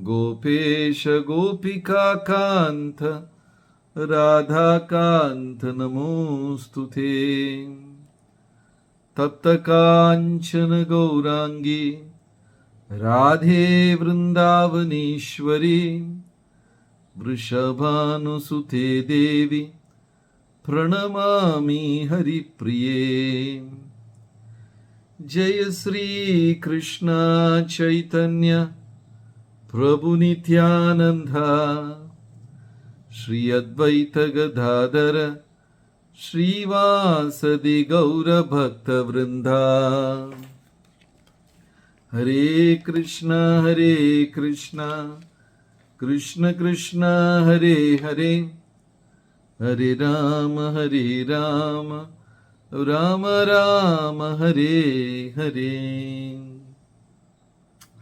गोपेश गोपिकान्त राधाकान्त नमोऽस्तु ते। तप्तकाञ्चन गौराङ्गी राधे वृन्दावनीश्वरी वृषभानुसुते देवी प्रणमामि हरिप्रिये। जय श्रीकृष्ण चैतन्य ചൈതന്യ പ്രഭു നിത്യാനന്ദ ശ്രീ അദ്വൈത ഗദാധര ശ്രീവാസദി ഗൗരഭക്തവൃന്ദ ഹരേ കൃഷ്ണ ഹരേ കൃഷ്ണ കൃഷ്ണ കൃഷ്ണ ഹരേ ഹരേ ഹരേ രാമ ഹരേ രാമ രാമ രാമ ഹരേ ഹരേ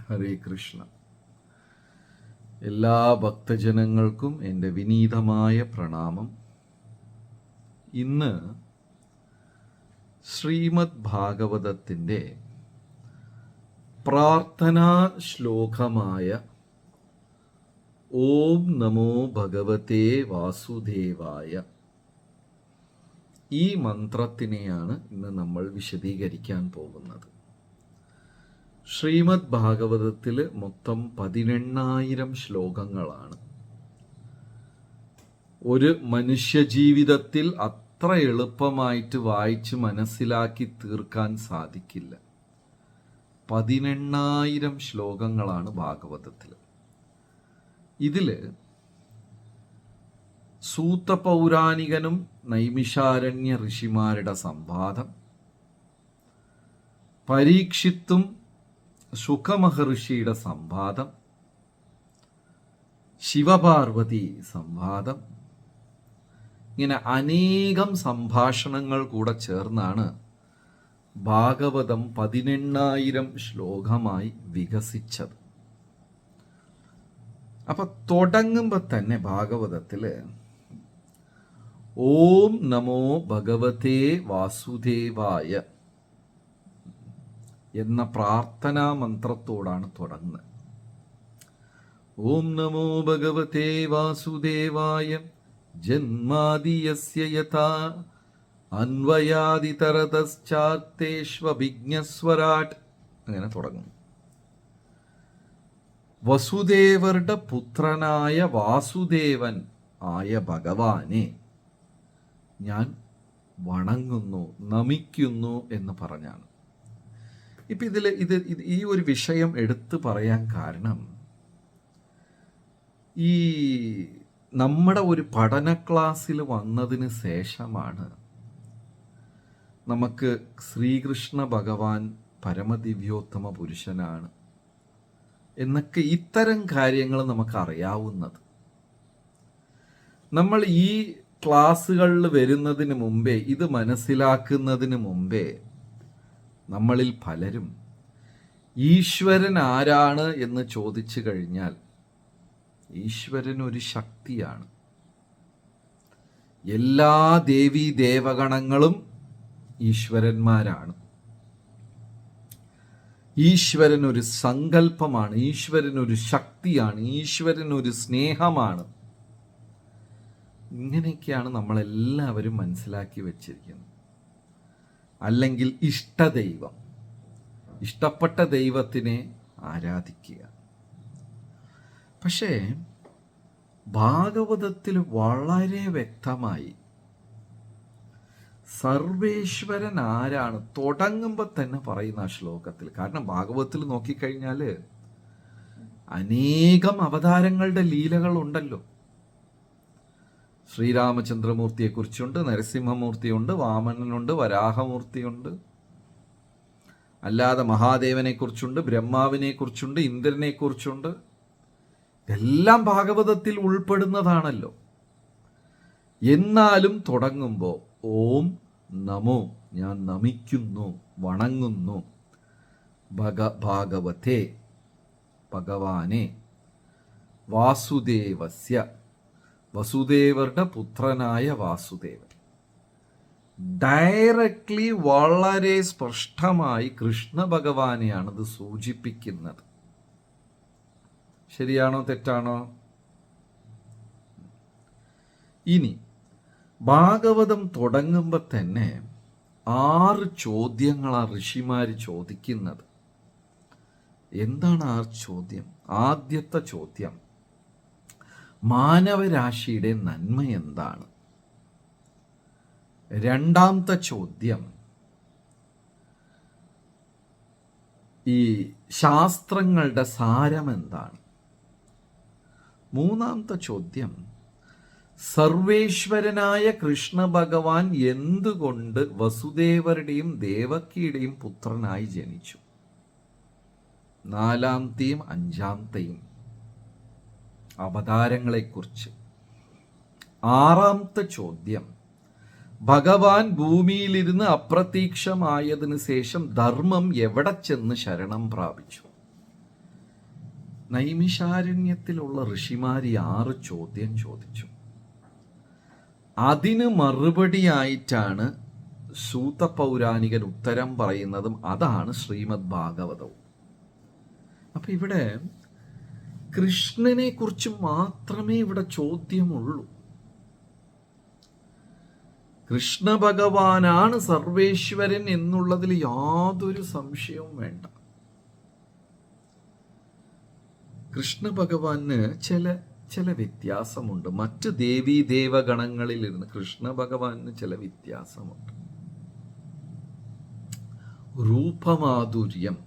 ഹരേ കൃഷ്ണ എല്ലാ ഭക്തജനങ്ങൾക്കും എന്റെ വിനീതമായ പ്രണാമം. ഇന്ന് ശ്രീമദ് ഭാഗവതത്തിന്റെ പ്രാർത്ഥനാ ശ്ലോകമായ ഓം നമോ ഭഗവതേ വാസുദേവായ. ഈ മന്ത്രത്തിനെയാണ് ഇന്ന് നമ്മൾ വിശദീകരിക്കാൻ പോകുന്നത്. ശ്രീമദ് ഭാഗവതത്തിൽ മൊത്തം പതിനെണ്ണായിരം ശ്ലോകങ്ങളാണ്. ഒരു മനുഷ്യജീവിതത്തിൽ അത്ര എളുപ്പമായിട്ട് വായിച്ച് മനസ്സിലാക്കി തീർക്കാൻ സാധിക്കില്ല. പതിനെണ്ണായിരം ശ്ലോകങ്ങളാണ് ഭാഗവതത്തിൽ. ഇതിൽ സൂതപൗരാണികനും നൈമിഷാരണ്യ ഋഷിമാരുടെ സംവാദം പരീക്ഷിത്തും സുഖമഹർഷിയുടെ സംവാദം ശിവപാർവതി സംവാദം ഇങ്ങനെ അനേകം സംഭാഷണങ്ങൾ കൂടെ ചേർന്നാണ് ഭാഗവതം പതിനെണ്ണായിരം ശ്ലോകമായി വികസിച്ചത്. അപ്പൊ തുടങ്ങുമ്പോൾ തന്നെ ഭാഗവതത്തിൽ ഓം നമോ ഭഗവതേ വാസുദേവായ എന്ന പ്രാർത്ഥനാ മന്ത്രത്തോടാണ് തുടങ്ങുന്നത്. ഓം നമോ ഭഗവതേ വാസുദേവായ ജന്മാദിയസ്യ യഥാ അങ്ങനെ തുടങ്ങും വസുദേവരുടെ പുത്രനായ വാസുദേവൻ ആയ ഭഗവാനെ ഞാൻ വണങ്ങുന്നു നമിക്കുന്നു എന്ന് പറഞ്ഞാണ്. ഇപ്പം ഇതിൽ ഇത് ഈ ഒരു വിഷയം എടുത്തു പറയാൻ കാരണം ഈ നമ്മുടെ ഒരു പഠന ക്ലാസ്സിൽ വന്നതിന് ശേഷമാണ് നമുക്ക് ശ്രീകൃഷ്ണ ഭഗവാൻ പരമദിവ്യോത്തമ പുരുഷനാണ് എന്നൊക്കെ ഇത്തരം കാര്യങ്ങൾ നമുക്കറിയാവുന്നത്. നമ്മൾ ഈ ക്ലാസ്സുകളിൽ വരുന്നതിന് മുമ്പേ ഇത് മനസ്സിലാക്കുന്നതിന് മുമ്പേ നമ്മളിൽ പലരും ഈശ്വരൻ ആരാണ് എന്ന് ചോദിച്ചു കഴിഞ്ഞാൽ ഈശ്വരൻ ഒരു ശക്തിയാണ്. എല്ലാ ദേവീ ദേവഗണങ്ങളും ഈശ്വരന്മാരാണ്. ഈശ്വരൻ ഒരു സങ്കല്പമാണ് ഈശ്വരൻ ഒരു ശക്തിയാണ് ഈശ്വരൻ ഒരു സ്നേഹമാണ്. ഇങ്ങനെയൊക്കെയാണ് നമ്മളെല്ലാവരും മനസ്സിലാക്കി വച്ചിരിക്കുന്നത്. അല്ലെങ്കിൽ ഇഷ്ടദൈവം. ഇഷ്ടപ്പെട്ട ദൈവത്തിനെ ആരാധിക്കുക. പക്ഷേ ഭാഗവതത്തിൽ വളരെ വ്യക്തമായി സർവേശ്വരൻ ആരാണ് തുടങ്ങുമ്പോൾ തന്നെ പറയുന്ന ആ ശ്ലോകത്തിൽ. കാരണം ഭാഗവതത്തിൽ നോക്കിക്കഴിഞ്ഞാൽ അനേകം അവതാരങ്ങളുടെ ലീലകൾ ഉണ്ടല്ലോ ശ്രീരാമചന്ദ്രമൂർത്തിയെക്കുറിച്ചുണ്ട് നരസിംഹമൂർത്തിയുണ്ട് വാമനനുണ്ട് വരാഹമൂർത്തിയുണ്ട്. അല്ലാതെ മഹാദേവനെക്കുറിച്ചുണ്ട് ബ്രഹ്മാവിനെക്കുറിച്ചുണ്ട് ഇന്ദ്രനെക്കുറിച്ചുണ്ട്. എല്ലാം ഭാഗവതത്തിൽ ഉൾപ്പെടുന്നതാണല്ലോ. എന്നാലും തുടങ്ങുമ്പോൾ ഓം നമോ ഞാൻ നമിക്കുന്നു വണങ്ങുന്നു. ഭഗ ഭാഗവത്തെ ഭഗവാനെ വാസുദേവസ്യ. വസുദേവരുടെ പുത്രനായ വാസുദേവൻ. ഡയറക്ട്ലി വളരെ സ്പഷ്ടമായി കൃഷ്ണ ഭഗവാനെയാണ് ഇത് സൂചിപ്പിക്കുന്നത്. ശരിയാണോ തെറ്റാണോ? ഇനി ഭാഗവതം തുടങ്ങുമ്പോൾ തന്നെ ആറ് ചോദ്യങ്ങളാണ് ഋഷിമാർ ചോദിക്കുന്നത്. എന്താണ് ആ ചോദ്യം? ആദ്യത്തെ ചോദ്യം മാനവരാശിയുടെ നന്മ എന്താണ്? രണ്ടാമത്തെ ചോദ്യം. ഈ ശാസ്ത്രങ്ങളുടെ സാരം എന്താണ്? മൂന്നാമത്തെ ചോദ്യം. സർവേശ്വരനായ കൃഷ്ണ ഭഗവാൻ എന്തുകൊണ്ട് വസുദേവരുടെയും ദേവക്കിയുടെയും പുത്രനായി ജനിച്ചു? നാലാമത്തെയും അഞ്ചാമത്തെയും അവതാരങ്ങളെക്കുറിച്ച്. ആറാമത്തെ ചോദ്യം. ഭഗവാൻ ഭൂമിയിലിരുന്ന് അപ്രത്യക്ഷമായതിനു ശേഷം ധർമ്മം എവിടെ ചെന്ന് ശരണം പ്രാപിച്ചു? നൈമിഷാരണ്യത്തിലുള്ള ഋഷിമാരി ആറ് ചോദ്യം ചോദിച്ചു. അതിന് മറുപടിയായിട്ടാണ് സൂത പൗരാണികൻ ഉത്തരം പറയുന്നതും അതാണ് ശ്രീമദ് ഭാഗവതവും അപ്പൊ ഇവിടെ കൃഷ്ണനെ കുറിച്ച് മാത്രമേ ഇവിടെ ചോദ്യമുള്ളൂ. കൃഷ്ണ ഭഗവാനാണ് സർവേശ്വരൻ എന്നുള്ളതിൽ യാതൊരു സംശയവും വേണ്ട. കൃഷ്ണ ഭഗവാന് ചില ചില വ്യത്യാസമുണ്ട്. മറ്റ് ദേവീ ദേവഗണങ്ങളിൽ ഇരുന്ന് കൃഷ്ണ ഭഗവാന് ചില വ്യത്യാസമുണ്ട്. രൂപമാധുര്യം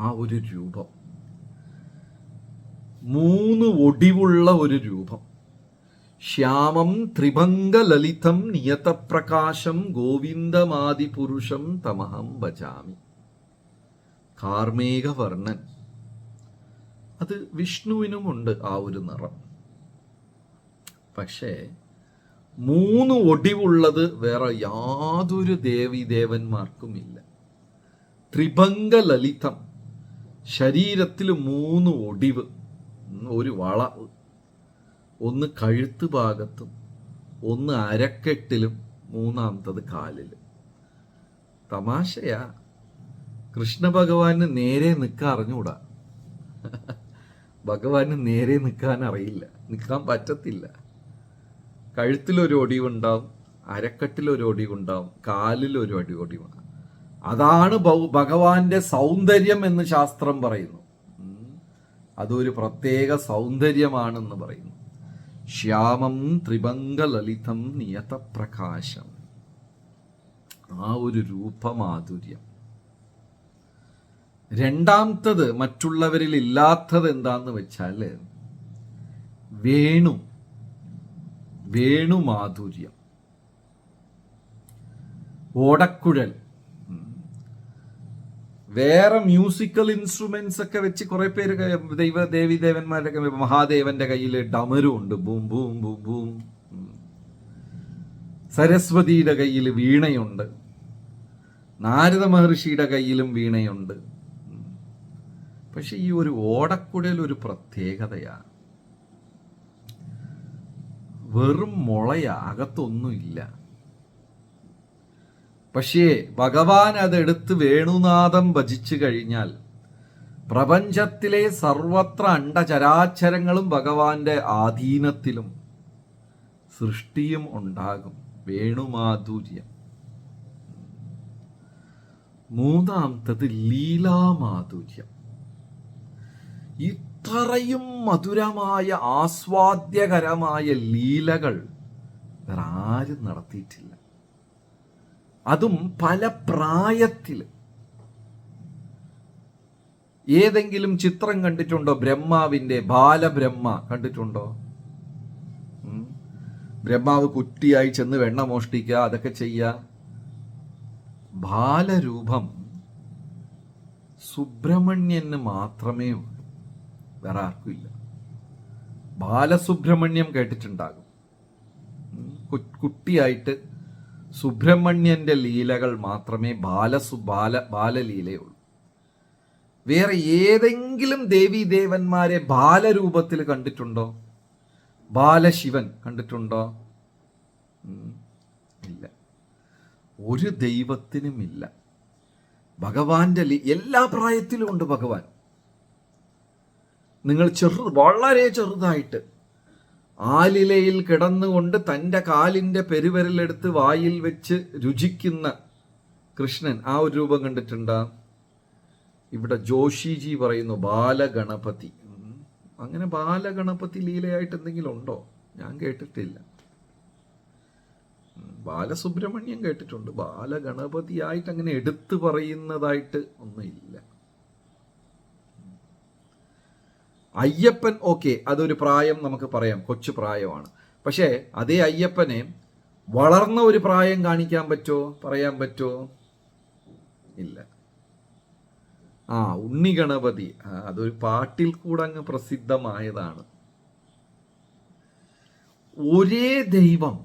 ആ ഒരു രൂപം. മൂന്ന് ഒടിവുള്ള ഒരു രൂപം. ശ്യാമം ത്രിഭംഗ ലളിതം നിയതപ്രകാശം ഗോവിന്ദമാദിപുരുഷം തമഹം ഭജാമി. കാർമേകവർണൻ അത് വിഷ്ണുവിനുമുണ്ട് ആ ഒരു നിറം. പക്ഷേ മൂന്ന് ഒടിവുള്ളത് വേറെ യാതൊരു ദേവി ദേവന്മാർക്കുമില്ല. ത്രിഭംഗ ലളിതം ശരീരത്തിൽ മൂന്ന് ഒടിവ്. ഒരു വള ഒന്ന് കഴുത്ത് ഭാഗത്തും ഒന്ന് അരക്കെട്ടിലും മൂന്നാമത്തത് കാലിലും. തമാശയാ. കൃഷ്ണ ഭഗവാന് നേരെ നിൽക്കാൻ അറിഞ്ഞൂടാ ഭഗവാന് നേരെ നിൽക്കാൻ അറിയില്ല നിൽക്കാൻ പറ്റത്തില്ല. കഴുത്തിലൊരു ഒടിവുണ്ടാവും അരക്കെട്ടിലൊരു ഒടിവുണ്ടാവും കാലിലൊരു അടി അതാണ് ഭഗവാന്റെ സൗന്ദര്യം എന്ന് ശാസ്ത്രം പറയുന്നു. അതൊരു പ്രത്യേക സൗന്ദര്യമാണെന്ന് പറയുന്നു. ശ്യാമം ത്രിഭംഗലളിതം നിയതപ്രകാശം. ആ ഒരു രൂപമാധുര്യം. രണ്ടാമത്തത് മറ്റുള്ളവരിൽ ഇല്ലാത്തത് എന്താന്ന് വെച്ചാൽ വേണു വേണുമാധുര്യം. ഓടക്കുഴൽ. വേറെ മ്യൂസിക്കൽ ഇൻസ്ട്രുമെന്റ്സ് ഒക്കെ വെച്ച് കുറെ പേര് ദൈവ ദേവി ദേവന്മാരുടെ മഹാദേവന്റെ കയ്യിൽ ഡമരും ഉണ്ട് ബൂം ബൂം ബൂം ബൂം. സരസ്വതിയുടെ കയ്യിൽ വീണയുണ്ട്. നാരദ മഹർഷിയുടെ കയ്യിലും വീണയുണ്ട്. പക്ഷെ ഈ ഒരു ഓടക്കുടൽ ഒരു പ്രത്യേകതയാണ്. വെറും മുളയാ അകത്തൊന്നുമില്ല പക്ഷേ ഭഗവാൻ അതെടുത്ത് വേണുനാഥം ഭജിച്ചു കഴിഞ്ഞാൽ പ്രപഞ്ചത്തിലെ സർവത്ര അണ്ടചരാചരങ്ങളും ഭഗവാന്റെ ആധീനത്തിലും സൃഷ്ടിയും ഉണ്ടാകും. വേണുമാധുര്യം. മൂന്നാമത്തത് ലീലാമാധുര്യം. ഇത്രയും മധുരമായ ആസ്വാദ്യകരമായ ലീലകൾ വേറെ ആരും നടത്തിയിട്ടില്ല. അതും പല പ്രായത്തിൽ. ഏതെങ്കിലും ചിത്രം കണ്ടിട്ടുണ്ടോ? ബ്രഹ്മാവിന്റെ ബാലബ്രഹ്മ കണ്ടിട്ടുണ്ടോ? ബ്രഹ്മാവ് കുട്ടിയായി ചെന്ന് വെണ്ണ മോഷ്ടിക്കുക അതൊക്കെ ചെയ്യുക ബാലരൂപം സുബ്രഹ്മണ്യന് മാത്രമേ ഉള്ളൂ. വേറെ ആർക്കും ഇല്ല. ബാലസുബ്രഹ്മണ്യം കേട്ടിട്ടുണ്ടാകും. കുട്ടിയായിട്ട് സുബ്രഹ്മണ്യന്റെ ലീലകൾ മാത്രമേ ബാലസു ബാല ബാലലീലയുള്ളൂ. വേറെ ഏതെങ്കിലും ദേവീ ദേവന്മാരെ ബാലരൂപത്തിൽ കണ്ടിട്ടുണ്ടോ? ബാലശിവൻ കണ്ടിട്ടുണ്ടോ? ഇല്ല. ഒരു ദൈവത്തിനും ഇല്ല. ഭഗവാന്റെ എല്ലാ പ്രായത്തിലും ഉണ്ട് ഭഗവാൻ. നിങ്ങൾ ചെറു വളരെ ചെറുതായിട്ട് ആലിലയിൽ കിടന്നുകൊണ്ട് തന്റെ കാലിന്റെ പെരുവിരലെടുത്ത് വായിൽ വെച്ച് രുചിക്കുന്ന കൃഷ്ണൻ ആ ഒരു രൂപം കണ്ടിട്ടുണ്ട്? ഇവിടെ ജോഷിജി പറയുന്നു ബാലഗണപതി. അങ്ങനെ ബാലഗണപതി ലീലയായിട്ട് എന്തെങ്കിലും ഉണ്ടോ? ഞാൻ കേട്ടിട്ടില്ല. ബാലസുബ്രഹ്മണ്യം കേട്ടിട്ടുണ്ട്. ബാലഗണപതിയായിട്ട് അങ്ങനെ എടുത്തു പറയുന്നതായിട്ട് ഒന്നുമില്ല. അയ്യപ്പൻ ഓക്കെ അതൊരു പ്രായം നമുക്ക് പറയാം. കൊച്ചു പ്രായമാണ്. പക്ഷേ അതേ അയ്യപ്പനെ വളർന്ന ഒരു പ്രായം കാണിക്കാൻ പറ്റുമോ പറയാൻ പറ്റുമോ ഇല്ല. ആ ഉണ്ണി ഗണപതി അതൊരു പാട്ടിൽ കൂടെ അങ്ങ് പ്രസിദ്ധമായതാണ്. ഒരേ ദൈവം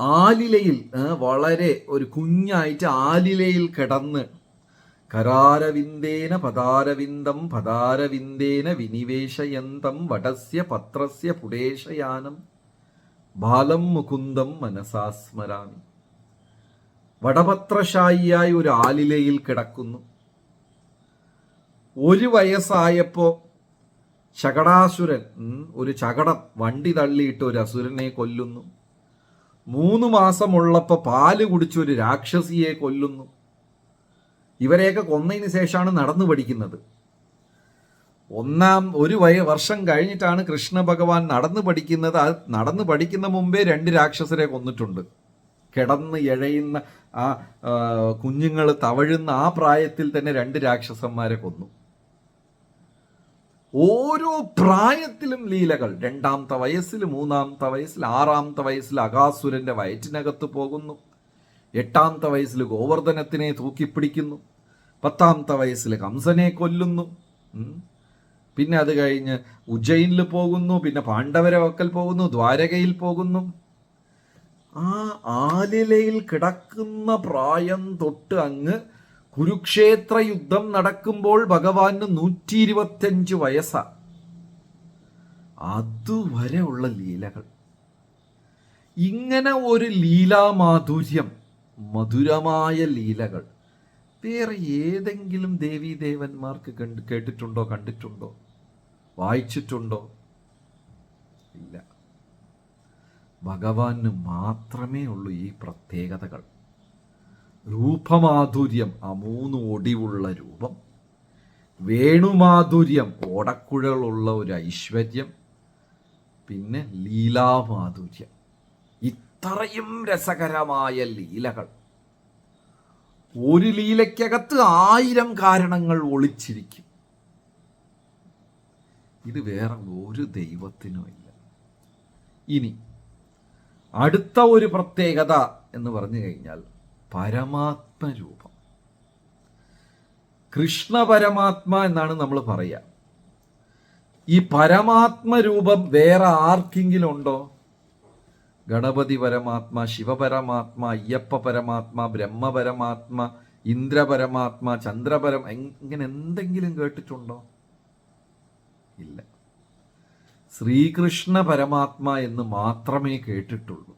ആലിലയിൽ വളരെ ഒരു കുഞ്ഞായിട്ട് ആലിലയിൽ കിടന്ന് കരാരവിന്ദേന പദാരവിന്ദം പദാരവിന്ദേന വിനിവേശയന്തം വടസ്യ പത്രസ്യ പുടേശയാനം ബാലം മുകുന്ദം മനസാസ്മരാമി വടപത്രശായിയായി ഒരു ആലിലയിൽ കിടക്കുന്നു. ഒരു വയസ്സായപ്പോ ചകടാസുരൻ ഒരു ചകടം വണ്ടി തള്ളിയിട്ട് ഒരു അസുരനെ കൊല്ലുന്നു. മൂന്ന് മാസമുള്ളപ്പോ പാൽ കുടിച്ചൊരു രാക്ഷസിയെ കൊല്ലുന്നു. ഇവരെയൊക്കെ കൊന്നതിന് ശേഷമാണ് നടന്നു പഠിക്കുന്നത്. ഒന്നാം ഒരു വർഷം കഴിഞ്ഞിട്ടാണ് കൃഷ്ണ ഭഗവാൻ നടന്നു പഠിക്കുന്നത്. അത് നടന്നു പഠിക്കുന്ന മുമ്പേ രണ്ട് രാക്ഷസരെ കൊന്നിട്ടുണ്ട്. കിടന്ന് എഴയുന്ന ആ കുഞ്ഞുങ്ങൾ തവഴുന്ന ആ പ്രായത്തിൽ തന്നെ രണ്ട് രാക്ഷസന്മാരെ കൊന്നു. ഓരോ പ്രായത്തിലും ലീലകൾ. രണ്ടാമത്തെ വയസ്സിൽ മൂന്നാമത്തെ വയസ്സിൽ ആറാമത്തെ വയസ്സിൽ അകാസുരന്റെ വയറ്റിനകത്ത് പോകുന്നു. എട്ടാമത്തെ വയസ്സിൽ ഗോവർദ്ധനത്തിനെ തൂക്കിപ്പിടിക്കുന്നു. പത്താമത്തെ വയസ്സിൽ കംസനെ കൊല്ലുന്നു. പിന്നെ അത് കഴിഞ്ഞ് ഉജ്ജയിനിൽ പോകുന്നു പിന്നെ പാണ്ഡവരെ വക്കൽ പോകുന്നു ദ്വാരകയിൽ പോകുന്നു. ആ ആലിലയിൽ കിടക്കുന്ന പ്രായം തൊട്ട് അങ്ങ് കുരുക്ഷേത്ര യുദ്ധം നടക്കുമ്പോൾ ഭഗവാന് നൂറ്റി ഇരുപത്തിയഞ്ച് വയസ്സാ. അതുവരെ ഉള്ള ലീലകൾ. ഇങ്ങനെ ഒരു ലീലാമാധുര്യം മധുരമായ ലീലകൾ. വേറെ ഏതെങ്കിലും ദേവീ ദേവന്മാർക്ക് കണ്ട് കേട്ടിട്ടുണ്ടോ കണ്ടിട്ടുണ്ടോ? വായിച്ചിട്ടുണ്ടോ? ഇല്ല. ഭഗവാന് മാത്രമേ ഉള്ളൂ ഈ പ്രത്യേകതകൾ. രൂപമാധുര്യം ആ മൂന്ന് ഒടിവുള്ള രൂപം. വേണുമാധുര്യം ഓടക്കുഴലുള്ള ഒരു ഐശ്വര്യം. പിന്നെ ലീലാമാധുര്യം. ഇത്രയും രസകരമായ ലീലകൾ. ഒരു ലീലയ്ക്കകത്ത് ആയിരം കാരണങ്ങൾ ഒളിച്ചിരിക്കും. ഇത് വേറെ ഒരു ദൈവത്തിനും ഇല്ല. ഇനി അടുത്ത ഒരു പ്രത്യേകത എന്ന് പറഞ്ഞു കഴിഞ്ഞാൽ പരമാത്മരൂപം. കൃഷ്ണ പരമാത്മ എന്നാണ് നമ്മൾ പറയുക. ഈ പരമാത്മരൂപം വേറെ ആർക്കെങ്കിലും ഉണ്ടോ? ഗണപതി പരമാത്മ ശിവപരമാത്മ അയ്യപ്പ പരമാത്മ ബ്രഹ്മപരമാത്മ ഇന്ദ്രപരമാത്മ ചന്ദ്രപരം ഇങ്ങനെ എന്തെങ്കിലും കേട്ടിട്ടുണ്ടോ? ഇല്ല. ശ്രീകൃഷ്ണ പരമാത്മ എന്ന് മാത്രമേ കേട്ടിട്ടുള്ളൂ.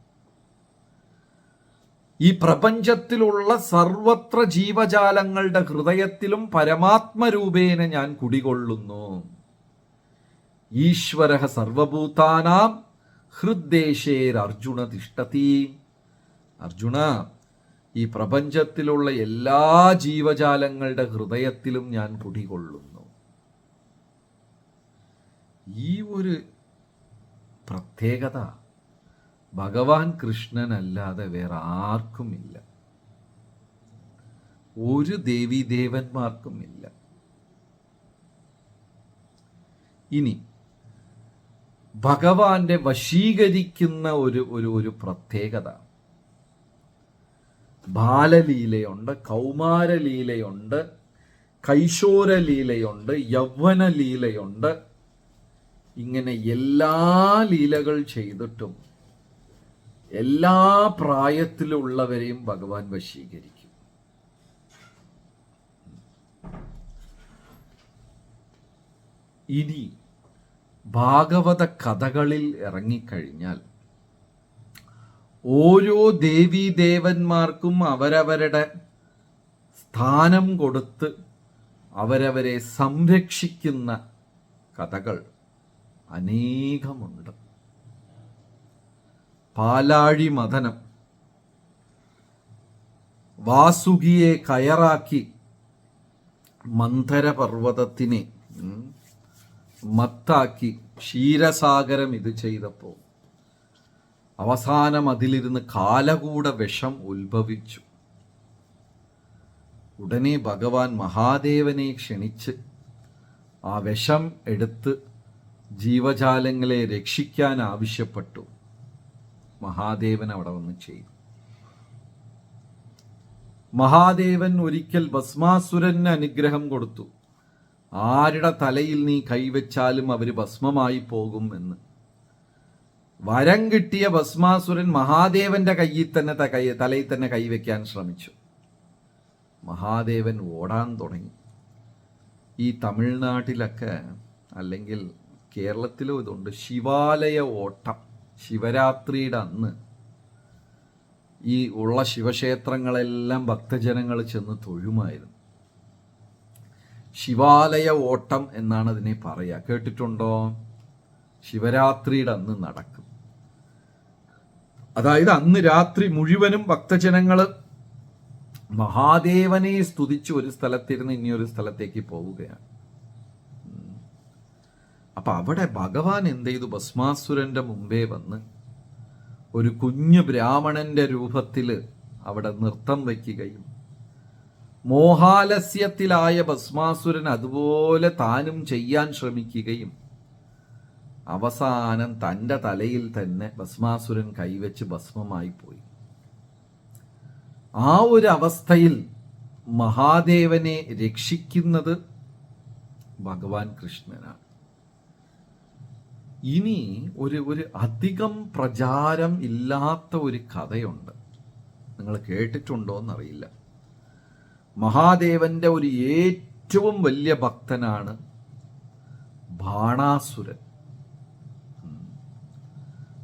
ഈ പ്രപഞ്ചത്തിലുള്ള സർവത്ര ജീവജാലങ്ങളുടെ ഹൃദയത്തിലും പരമാത്മരൂപേന ഞാൻ കുടികൊള്ളുന്നു. ഈശ്വര സർവഭൂതാനാം ഹൃദ്ദേശേർ അർജുന തിഷ്ടതി അർജുന ഈ പ്രപഞ്ചത്തിലുള്ള എല്ലാ ജീവജാലങ്ങളുടെ ഹൃദയത്തിലും ഞാൻ കുടികൊള്ളുന്നു. ഈ ഒരു പ്രത്യേകത ഭഗവാൻ കൃഷ്ണനല്ലാതെ വേറെ ആർക്കുമില്ല. ഒരു ദേവീദേവന്മാർക്കും ഇല്ല ഇനി ഭഗവാന്റെ വശീകരിക്കുന്ന ഒരു ഒരു ഒരു പ്രത്യേകത. ബാലലീലയുണ്ട് കൗമാരലീലയുണ്ട് കൈശോരലീലയുണ്ട് യൗവനലീലയുണ്ട്. യൗവന ലീലയുണ്ട് ഇങ്ങനെ എല്ലാ ലീലകൾ ചെയ്തിട്ടും എല്ലാ പ്രായത്തിലുള്ളവരെയും ഭഗവാൻ വശീകരിക്കും. ഇനി ഭാഗവത കഥകളിൽ ഇറങ്ങിക്കഴിഞ്ഞാൽ ഓരോ ദേവീദേവന്മാർക്കും അവരവരുടെ സ്ഥാനം കൊടുത്ത് അവരവരെ സംരക്ഷിക്കുന്ന കഥകൾ അനേകമുണ്ട്. പാലാഴി മഥനം വാസുകിയെ കയറാക്കി മന്ധരപർവതത്തിനെ മത്താക്കി ക്ഷീരസാഗരം ഇത് ചെയ്തപ്പോൾ അവസാനം അതിലിരുന്ന് കാലകൂട വിഷം ഉത്ഭവിച്ചു. ഉടനെ ഭഗവാൻ മഹാദേവനെ ക്ഷണിച്ച് ആ വിഷം എടുത്ത് ജീവജാലങ്ങളെ രക്ഷിക്കാൻ ആവശ്യപ്പെട്ടു. മഹാദേവൻ അവിടെ വന്ന് ചെയ്തു. മഹാദേവൻ ഒരിക്കൽ ഭസ്മാസുരന് അനുഗ്രഹം കൊടുത്തു. ആരുടെ തലയിൽ നീ കൈവച്ചാലും അവർ ഭസ്മമായി പോകും എന്ന്. വരം കിട്ടിയ ഭസ്മാസുരൻ മഹാദേവന്റെ കയ്യിൽ തന്നെ തലയിൽ തന്നെ കൈവയ്ക്കാൻ ശ്രമിച്ചു. മഹാദേവൻ ഓടാൻ തുടങ്ങി. ഈ തമിഴ്നാട്ടിലൊക്കെ അല്ലെങ്കിൽ കേരളത്തിലും ഇതുണ്ട്. ശിവാലയ ഓട്ടം. ശിവരാത്രിയുടെ അന്ന് ഈ ഉള്ള ശിവക്ഷേത്രങ്ങളെല്ലാം ഭക്തജനങ്ങൾ ചെന്ന് തൊഴുമായിരുന്നു. ശിവാലയ ഓട്ടം എന്നാണ് അതിനെ പറയുക. കേട്ടിട്ടുണ്ടോ? ശിവരാത്രിയുടെ അന്ന് നടക്കും. അതായത് അന്ന് രാത്രി മുഴുവനും ഭക്തജനങ്ങൾ മഹാദേവനെ സ്തുതിച്ച് ഒരു സ്ഥലത്തിരുന്ന് ഇനിയൊരു സ്ഥലത്തേക്ക് പോവുകയാണ്. അപ്പൊ അവിടെ ഭഗവാൻ എന്ത് ചെയ്തു? ഭസ്മാസുരന്റെ മുമ്പേ വന്ന് ഒരു കുഞ്ഞു ബ്രാഹ്മണന്റെ രൂപത്തിൽ അവിടെ നൃത്തം വയ്ക്കുകയും മോഹാലസ്യത്തിലായ ഭസ്മാസുരൻ അതുപോലെ താനും ചെയ്യാൻ ശ്രമിക്കുകയും അവസാനം തന്റെ തലയിൽ തന്നെ ഭസ്മാസുരൻ കൈവച്ച് ഭസ്മമായി പോയി. ആ ഒരു അവസ്ഥയിൽ മഹാദേവനെ രക്ഷിക്കുന്നത് ഭഗവാൻ കൃഷ്ണനാണ്. ഇനി ഒരു ഒരു അധികം പ്രചാരം ഇല്ലാത്ത ഒരു കഥയുണ്ട്. നിങ്ങൾ കേട്ടിട്ടുണ്ടോ എന്നറിയില്ല മഹാദേവന്റെ ഒരു ഏറ്റവും വലിയ ഭക്തനാണ് ബാണാസുരൻ.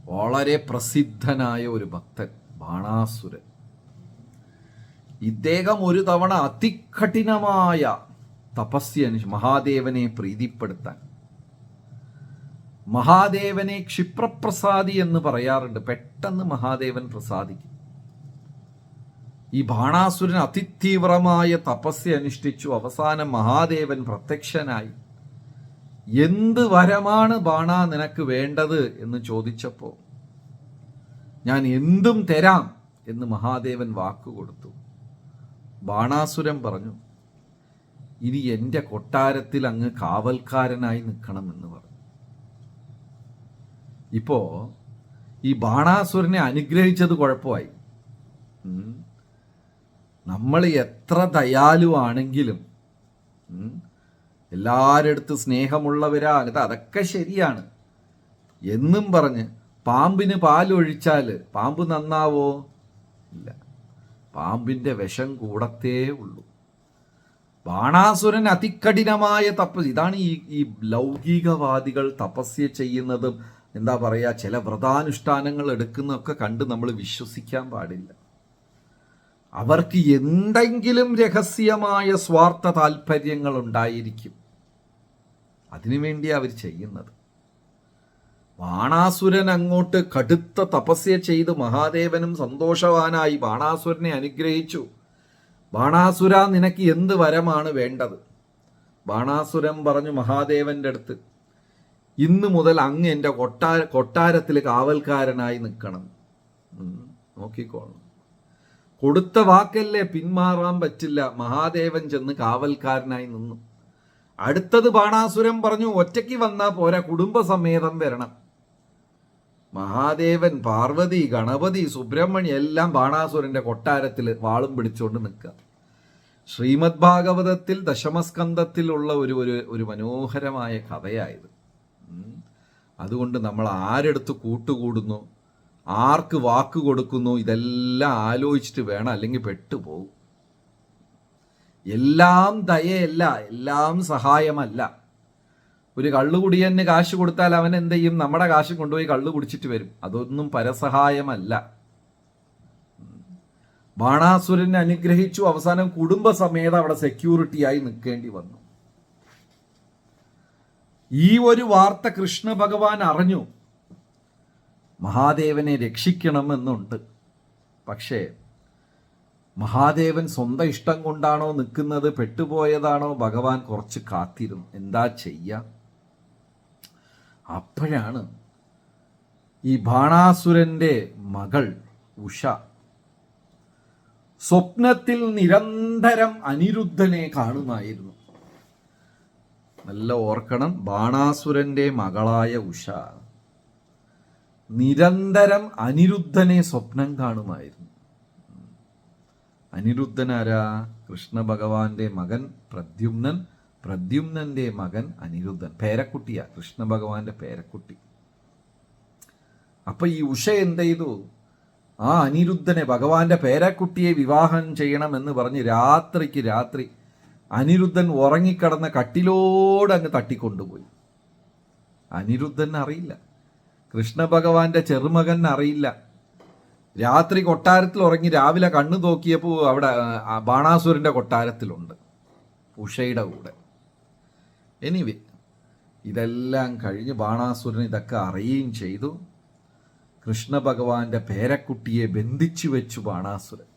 വളരെ പ്രസിദ്ധനായ ഒരു ഭക്തൻ ബാണാസുരൻ. ഇദ്ദേഹം ഒരു തവണ അതികഠിനമായ തപസ്യന് മഹാദേവനെ പ്രീതിപ്പെടുത്താൻ. മഹാദേവനെ ക്ഷിപ്രപ്രസാദി എന്ന് പറയാറുണ്ട്. പെട്ടെന്ന് മഹാദേവൻ പ്രസാദിക്കും. ഈ ബാണാസുരൻ അതിതീവ്രമായ തപസ് അനുഷ്ഠിച്ചു. അവസാനം മഹാദേവൻ പ്രത്യക്ഷനായി. എന്ത് വരമാണ് ബാണ നിനക്ക് വേണ്ടത്? എന്ന് ചോദിച്ചപ്പോൾ ഞാൻ എന്തും തരാം എന്ന് മഹാദേവൻ വാക്കു കൊടുത്തു. ബാണാസുരൻ പറഞ്ഞു ഇനി എന്റെ കൊട്ടാരത്തിൽ അങ്ങ് കാവൽക്കാരനായി നിൽക്കണമെന്ന് പറഞ്ഞു. ഇപ്പോ ഈ ബാണാസുരനെ അനുഗ്രഹിച്ചത് കുഴപ്പമായി. നമ്മൾ എത്ര ദയാലുവാണെങ്കിലും എല്ലാവരുടെ എല്ലാരടുത്ത് സ്നേഹമുള്ളവരാ അത് അതൊക്കെ ശരിയാണ്. എന്നും പറഞ്ഞ് പാമ്പിന് പാലൊഴിച്ചാൽ പാമ്പ് നന്നാവോ? ഇല്ല. പാമ്പിന്റെ വിഷം കൂടത്തേ ഉള്ളൂ. ബാണാസുരൻ അതികഠിനമായ തപസ് ഇതാണ് ഈ ഈ ലൗകികവാദികൾ തപസ്യ ചെയ്യുന്നതും എന്താ പറയുക ചില വ്രതാനുഷ്ഠാനങ്ങൾ എടുക്കുന്നതൊക്കെ കണ്ട് നമ്മൾ വിശ്വസിക്കാൻ പാടില്ല. അവർക്ക് എന്തെങ്കിലും രഹസ്യമായ സ്വാർത്ഥ താല്പര്യങ്ങൾ ഉണ്ടായിരിക്കും. അതിനുവേണ്ടി അവർ ചെയ്യുന്നത്. ബാണാസുരൻ അങ്ങോട്ട് കടുത്ത തപസ്യ ചെയ്ത് മഹാദേവനും സന്തോഷവാനായി ബാണാസുരനെ അനുഗ്രഹിച്ചു. ബാണാസുര നിനക്ക് എന്ത് വരമാണ് വേണ്ടത്? ബാണാസുരൻ പറഞ്ഞു മഹാദേവന്റെ അടുത്ത് ഇന്ന് മുതൽ അങ്ങ് എന്റെ കൊട്ടാര കൊട്ടാരത്തിൽ കാവൽക്കാരനായി നിൽക്കണം. നോക്കിക്കോളണം. കൊടുത്ത വാക്കല്ലേ പിന്മാറാൻ പറ്റില്ല. മഹാദേവൻ ചെന്ന് കാവൽക്കാരനായി നിന്നു. അടുത്തത് ബാണാസുരൻ പറഞ്ഞു ഒറ്റയ്ക്ക് വന്നാൽ പോരാ കുടുംബസമേതം വരണം. മഹാദേവൻ പാർവതി ഗണപതി സുബ്രഹ്മണ്യം എല്ലാം ബാണാസുരന്റെ കൊട്ടാരത്തിൽ വാളും പിടിച്ചുകൊണ്ട് നിൽക്കുക. ശ്രീമദ് ഭാഗവതത്തിൽ ദശമസ്കന്ധത്തിലുള്ള ഒരു ഒരു ഒരു മനോഹരമായ കഥയായത്. അതുകൊണ്ട് നമ്മൾ ആരെടുത്ത് കൂട്ടുകൂടുന്നു? ആർക്ക് വാക്ക് കൊടുക്കുന്നു ഇതെല്ലാം ആലോചിച്ചിട്ട് വേണം അല്ലെങ്കിൽ പെട്ടുപോകും. എല്ലാം ദയയല്ല എല്ലാം സഹായമല്ല. ഒരു കള്ളുകുടിയന് കാശ് കൊടുത്താൽ അവൻ എന്ത് ചെയ്യും? നമ്മുടെ കാശ് കൊണ്ടുപോയി കള്ളു കുടിച്ചിട്ട് വരും. അതൊന്നും പരസഹായമല്ല. ബാണാസുരനെ അനുഗ്രഹിച്ചു. അവസാനം കുടുംബസമേത അവിടെ സെക്യൂരിറ്റിയായി നിൽക്കേണ്ടി വന്നു. ഈ ഒരു വാർത്ത കൃഷ്ണ ഭഗവാൻ അറിഞ്ഞു. മഹാദേവനെ രക്ഷിക്കണമെന്നുണ്ട്. പക്ഷേ മഹാദേവൻ സ്വന്തം ഇഷ്ടം കൊണ്ടാണോ നിൽക്കുന്നത് പെട്ടുപോയതാണോ ഭഗവാൻ കുറച്ച് കാത്തിരുന്നു എന്താ ചെയ്യ? അപ്പോഴാണ് ഈ ബാണാസുരന്റെ മകൾ ഉഷ സ്വപ്നത്തിൽ നിരന്തരം അനിരുദ്ധനെ കാണുമായിരുന്നു. നല്ല ഓർക്കണം ബാണാസുരന്റെ മകളായ ഉഷ. നിരന്തരം അനിരുദ്ധനെ സ്വപ്നം കാണുമായിരുന്നു. അനിരുദ്ധനാരാ? കൃഷ്ണ ഭഗവാന്റെ മകൻ പ്രദ്യുമ്നൻ. പ്രദ്യുമ്നന്റെ മകൻ അനിരുദ്ധൻ. പേരക്കുട്ടിയാ. കൃഷ്ണ ഭഗവാന്റെ പേരക്കുട്ടി. അപ്പൊ ഈ ഉഷ എന്ത് ചെയ്തു? ആ അനിരുദ്ധനെ ഭഗവാന്റെ പേരക്കുട്ടിയെ വിവാഹം ചെയ്യണം എന്ന് പറഞ്ഞ് രാത്രിക്ക് രാത്രി അനിരുദ്ധൻ ഉറങ്ങിക്കിടന്ന കട്ടിലോട് അങ്ങ് തട്ടിക്കൊണ്ടുപോയി. അനിരുദ്ധൻ അറിയില്ല. കൃഷ്ണ ഭഗവാന്റെ ചെറുമകൻ അറിയില്ല രാത്രി കൊട്ടാരത്തിൽ ഉറങ്ങി രാവിലെ കണ്ണു നോക്കിയപ്പോൾ അവിടെ ബാണാസുരന്റെ കൊട്ടാരത്തിലുണ്ട് ഉഷയുടെ കൂടെ. എനിവേ ഇതെല്ലാം കഴിഞ്ഞ് ബാണാസുരൻ ഇതൊക്കെ അറിയുകയും ചെയ്തു. കൃഷ്ണഭഗവാന്റെ പേരക്കുട്ടിയെ ബന്ധിച്ചു വെച്ചു ബാണാസുരൻ.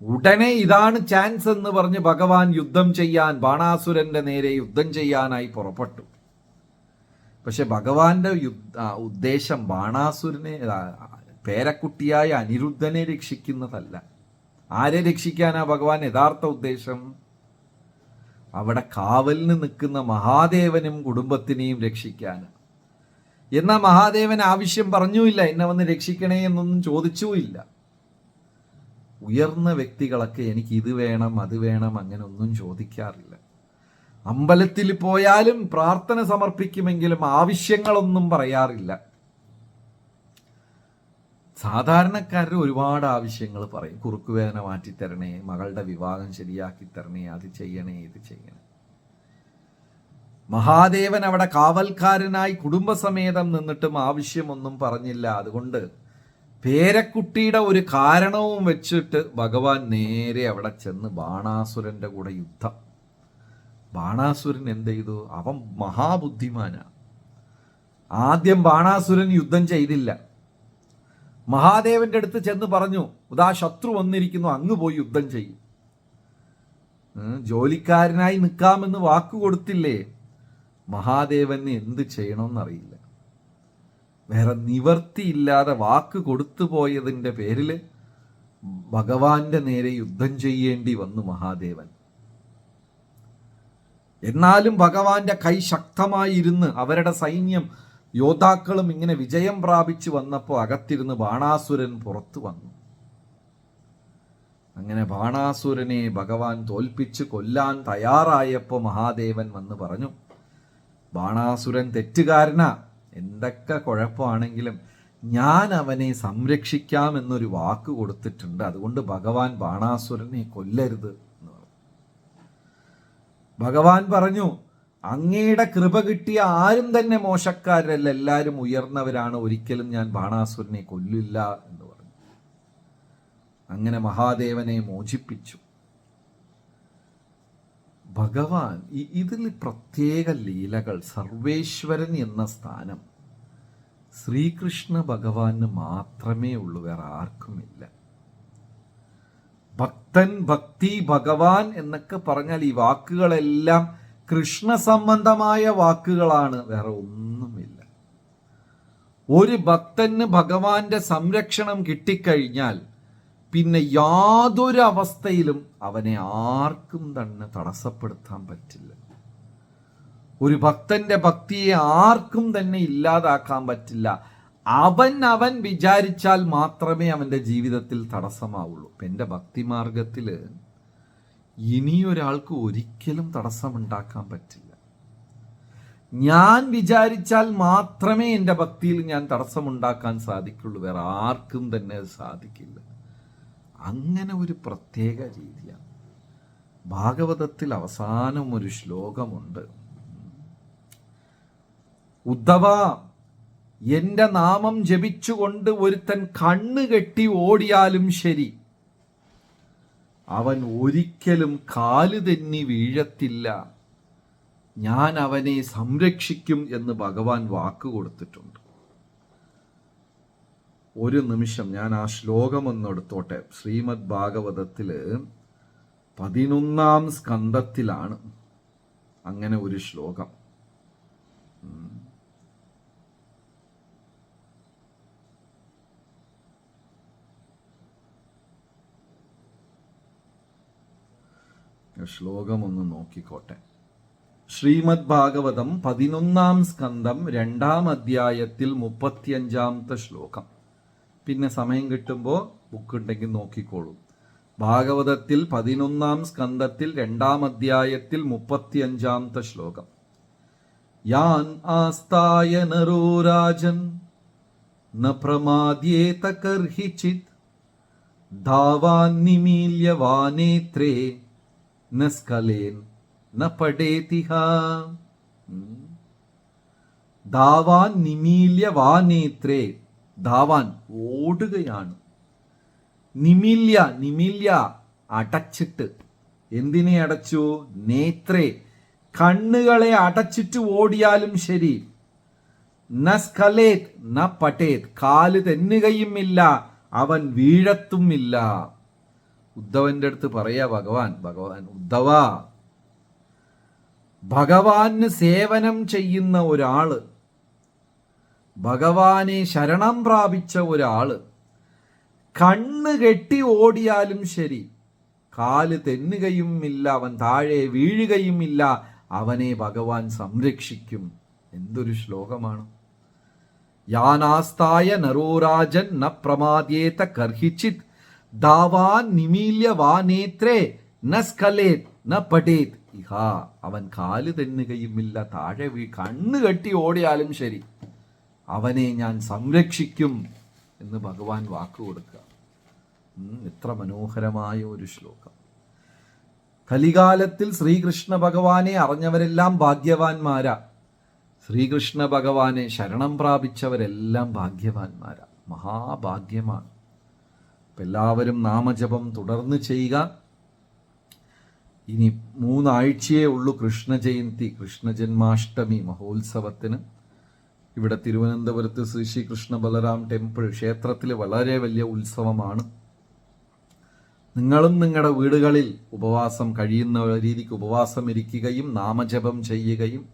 ഉടനെ ഇതാണ് ചാൻസ് എന്ന് പറഞ്ഞ് ഭഗവാൻ യുദ്ധം ചെയ്യാൻ ബാണാസുരന്റെ നേരെ യുദ്ധം ചെയ്യാനായി പുറപ്പെട്ടു. പക്ഷെ ഭഗവാന്റെ ഉദ്ദേശം ബാണാസുരനെ പേരക്കുട്ടിയായ അനിരുദ്ധനെ രക്ഷിക്കുന്നതല്ല. ആരെ രക്ഷിക്കാനാ ഭഗവാൻ യഥാർത്ഥ ഉദ്ദേശം? അവിടെ കാവലിന് നിൽക്കുന്ന മഹാദേവനും കുടുംബത്തിനെയും രക്ഷിക്കാൻ. എന്നാൽ മഹാദേവൻ ആവശ്യം പറഞ്ഞുമില്ല എന്നെ വന്ന് രക്ഷിക്കണേ എന്നൊന്നും ചോദിച്ചുമില്ല. ഉയർന്ന വ്യക്തികളൊക്കെ എനിക്ക് ഇത് വേണം അത് വേണം അങ്ങനെ ഒന്നും ചോദിക്കാറില്ല. അമ്പലത്തിൽ പോയാലും പ്രാർത്ഥന സമർപ്പിക്കുമെങ്കിലും ആവശ്യങ്ങളൊന്നും പറയാറില്ല. സാധാരണക്കാരുടെ ഒരുപാട് ആവശ്യങ്ങൾ പറയും. കുറുക്കുവേദന മാറ്റിത്തരണേ മകളുടെ വിവാഹം ശരിയാക്കി തരണേ അത് ചെയ്യണേ ഇത് ചെയ്യണേ. മഹാദേവൻ അവിടെ കാവൽക്കാരനായി കുടുംബസമേതം നിന്നിട്ടും ആവശ്യമൊന്നും പറഞ്ഞില്ല. അതുകൊണ്ട് പേരക്കുട്ടിയുടെ ഒരു കാരണവും വെച്ചിട്ട് ഭഗവാൻ നേരെ അവിടെ ചെന്ന് ബാണാസുരന്റെ കൂടെ യുദ്ധം. ബാണാസുരൻ എന്ത് ചെയ്തു? അവൻ മഹാബുദ്ധിമാനാണ് ആദ്യം ബാണാസുരൻ യുദ്ധം ചെയ്തില്ല. മഹാദേവന്റെ അടുത്ത് ചെന്ന് പറഞ്ഞു ഉദാ ശത്രു വന്നിരിക്കുന്നു അങ്ങ് പോയി യുദ്ധം ചെയ്യും. ജോലിക്കാരനായി നിൽക്കാമെന്ന് വാക്ക് കൊടുത്തില്ലേ? മഹാദേവന് എന്ത് ചെയ്യണമെന്നറിയില്ല. വേറെ നിവർത്തിയില്ലാതെ വാക്ക് കൊടുത്തു പോയതിന്റെ പേരിൽ ഭഗവാന്റെ നേരെ യുദ്ധം ചെയ്യേണ്ടി വന്നു മഹാദേവൻ. എന്നാലും ഭഗവാന്റെ കൈ ശക്തമായിരുന്ന് അവരുടെ സൈന്യം യോദ്ധാക്കളും ഇങ്ങനെ വിജയം പ്രാപിച്ചു വന്നപ്പോൾ അകത്തിരുന്ന് ബാണാസുരൻ പുറത്തു വന്നു. അങ്ങനെ ബാണാസുരനെ ഭഗവാൻ തോൽപ്പിച്ച് കൊല്ലാൻ തയ്യാറായപ്പോൾ മഹാദേവൻ വന്ന് പറഞ്ഞു ബാണാസുരൻ തെറ്റുകാരനാ എന്തൊക്കെ കുഴപ്പമാണെങ്കിലും ഞാൻ അവനെ സംരക്ഷിക്കാം എന്നൊരു വാക്ക് കൊടുത്തിട്ടുണ്ട്. അതുകൊണ്ട് ഭഗവാൻ ബാണാസുരനെ കൊല്ലരുത്. ഭഗവാൻ പറഞ്ഞു അങ്ങയുടെ കൃപ കിട്ടിയ ആരും തന്നെ മോശക്കാരല്ല എല്ലാവരും ഉയർന്നവരാണ്. ഒരിക്കലും ഞാൻ ബാണാസുരനെ കൊല്ലില്ല എന്ന് പറഞ്ഞു. അങ്ങനെ മഹാദേവനെ മോചിപ്പിച്ചു. ഭഗവാൻ ഇതിൽ പ്രത്യേക ലീലകൾ സർവേശ്വരൻ എന്ന സ്ഥാനം ശ്രീകൃഷ്ണ ഭഗവാന് മാത്രമേ ഉള്ളൂ. വേറെ ആർക്കുമില്ല. ഭക്തൻ ഭക്തി ഭഗവാൻ എന്നൊക്കെ പറഞ്ഞാൽ ഈ വാക്കുകളെല്ലാം കൃഷ്ണ സംബന്ധമായ വാക്കുകളാണ്. വേറെ ഒന്നുമില്ല. ഒരു ഭക്തന് ഭഗവാന്റെ സംരക്ഷണം കിട്ടിക്കഴിഞ്ഞാൽ പിന്നെ യാതൊരു അവസ്ഥയിലും അവനെ ആർക്കും തന്നെ തടസ്സപ്പെടുത്താൻ പറ്റില്ല. ഒരു ഭക്തന്റെ ഭക്തിയെ ആർക്കും തന്നെ ഇല്ലാതാക്കാൻ പറ്റില്ല. അവൻ അവൻ വിചാരിച്ചാൽ മാത്രമേ അവന്റെ ജീവിതത്തിൽ തടസ്സമാവുള്ളൂ. ഇപ്പം എന്റെ ഭക്തിമാർഗത്തിൽ ഇനിയൊരാൾക്ക് ഒരിക്കലും തടസ്സമുണ്ടാക്കാൻ പറ്റില്ല. ഞാൻ വിചാരിച്ചാൽ മാത്രമേ എന്റെ ഭക്തിയിൽ ഞാൻ തടസ്സമുണ്ടാക്കാൻ സാധിക്കുള്ളൂ. വേറെ ആർക്കും തന്നെ സാധിക്കില്ല. അങ്ങനെ ഒരു പ്രത്യേക രീതിയാണ്. ഭാഗവതത്തിൽ അവസാനം ഒരു ശ്ലോകമുണ്ട്. ഉദ്ധവ എന്റെ നാമം ജപിച്ചുകൊണ്ട് ഒരുത്തൻ കണ്ണുകെട്ടി ഓടിയാലും ശരി. അവൻ ഒരിക്കലും കാൽ തെന്നി വീഴത്തില്ല. ഞാൻ അവനെ സംരക്ഷിക്കും എന്ന് ഭഗവാൻ വാക്ക് കൊടുത്തിട്ടുണ്ട്. ഒരു നിമിഷം ഞാൻ ആ ശ്ലോകം ഒന്ന് എടുത്തോട്ടെ ശ്രീമദ് ഭാഗവതത്തിൽ പതിനൊന്നാം സ്കന്ധത്തിലാണ് അങ്ങനെ ഒരു ശ്ലോകം. ശ്ലോകം ഒന്ന് നോക്കിക്കോട്ടെ. ശ്രീമദ് ഭാഗവതം പതിനൊന്നാം സ്കന്ധം രണ്ടാം അധ്യായത്തിൽ മുപ്പത്തിയഞ്ചാമത്തെ ശ്ലോകം. പിന്നെ സമയം കിട്ടുമ്പോൾ ബുക്ക് ഉണ്ടെങ്കിൽ നോക്കിക്കോളൂ. ഭാഗവതത്തിൽ പതിനൊന്നാം സ്കന്ധത്തിൽ രണ്ടാം അധ്യായത്തിൽ മുപ്പത്തിയഞ്ചാമത്തെ ശ്ലോകം. യാൻ ആസ്തായ നരോ രാജൻ ന ധാവാൻ നിമീല്യ വാനേത്രേ ന സ്കലേൻ ന പടേതിഹ ദാവാൻ നിമീല്യ വാനേത്രേ. ദാവാൻ ഓടുകയാണ്. നിമില്യ നിമില്യ അടച്ചിട്ട്. എന്തിനെ അടച്ചു? നേത്രേ. കണ്ണുകളെ അടച്ചിട്ട് ഓടിയാലും ശരി. ന സ്കലേത് ന പട്ടേത് കാൽ തെന്നുകയുമില്ല അവൻ വീഴത്തുമില്ല. ഉദ്ധവന്റെ അടുത്ത് പറയാ ഭഗവാൻ ഭഗവാൻ ഉദ്ധവ. ഭഗവാന് സേവനം ചെയ്യുന്ന ഒരാൾ ഭഗവാനെ ശരണം പ്രാപിച്ച ഒരാൾ കണ്ണ് കെട്ടി ഓടിയാലും ശരി കാൽ തെന്നുകയുമില്ല അവൻ താഴെ വീഴുകയുമില്ല അവനെ ഭഗവാൻ സംരക്ഷിക്കും. എന്തൊരു ശ്ലോകമാണ്. യാനാസ്തായ നരോരാജൻ ന പ്രമാദ്യേത കർഹിച്ചിത്. ദാവാൻ നിമീല്യ വാനേത്രേ ന സ്കലേത് ന പടേത് ഇഹാ അവൻ കാൽ തെണ്ണുകയുമില്ല താഴെ വീ കണ്ണ് കെട്ടി ഓടിയാലും ശരി. അവനെ ഞാൻ സംരക്ഷിക്കും എന്ന് ഭഗവാൻ വാക്ക് കൊടുക്കുക. എത്ര മനോഹരമായ ഒരു ശ്ലോകം. കലികാലത്തിൽ ശ്രീകൃഷ്ണ ഭഗവാനെ അറിഞ്ഞവരെല്ലാം ഭാഗ്യവാന്മാരാ. ശ്രീകൃഷ്ണ ഭഗവാനെ ശരണം പ്രാപിച്ചവരെല്ലാം ഭാഗ്യവാന്മാരാ. മഹാഭാഗ്യമാണ്. അപ്പം എല്ലാവരും നാമജപം തുടർന്ന് ചെയ്യുക. ഇനി മൂന്നാഴ്ചയേ ഉള്ളൂ കൃഷ്ണ ജയന്തി കൃഷ്ണ ജന്മാഷ്ടമി മഹോത്സവത്തിന്. ഇവിടെ തിരുവനന്തപുരത്ത് ശ്രീ ശ്രീകൃഷ്ണ ബലറാം ടെമ്പിൾ ക്ഷേത്രത്തിൽ വളരെ വലിയ ഉത്സവമാണ്. നിങ്ങളും നിങ്ങളുടെ വീടുകളിൽ ഉപവാസം കഴിയുന്ന രീതിക്ക് ഉപവാസം ഇരിക്കുകയും നാമജപം ചെയ്യുകയും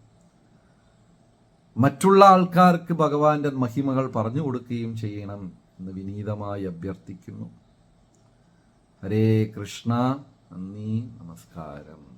മറ്റുള്ള ആൾക്കാർക്ക് ഭഗവാന്റെ മഹിമകൾ പറഞ്ഞു കൊടുക്കുകയും ചെയ്യണം. എന്ന് വിനീതമായി അഭ്യർത്ഥിക്കുന്നു. ഹരേ കൃഷ്ണ നന്ദി നമസ്കാരം.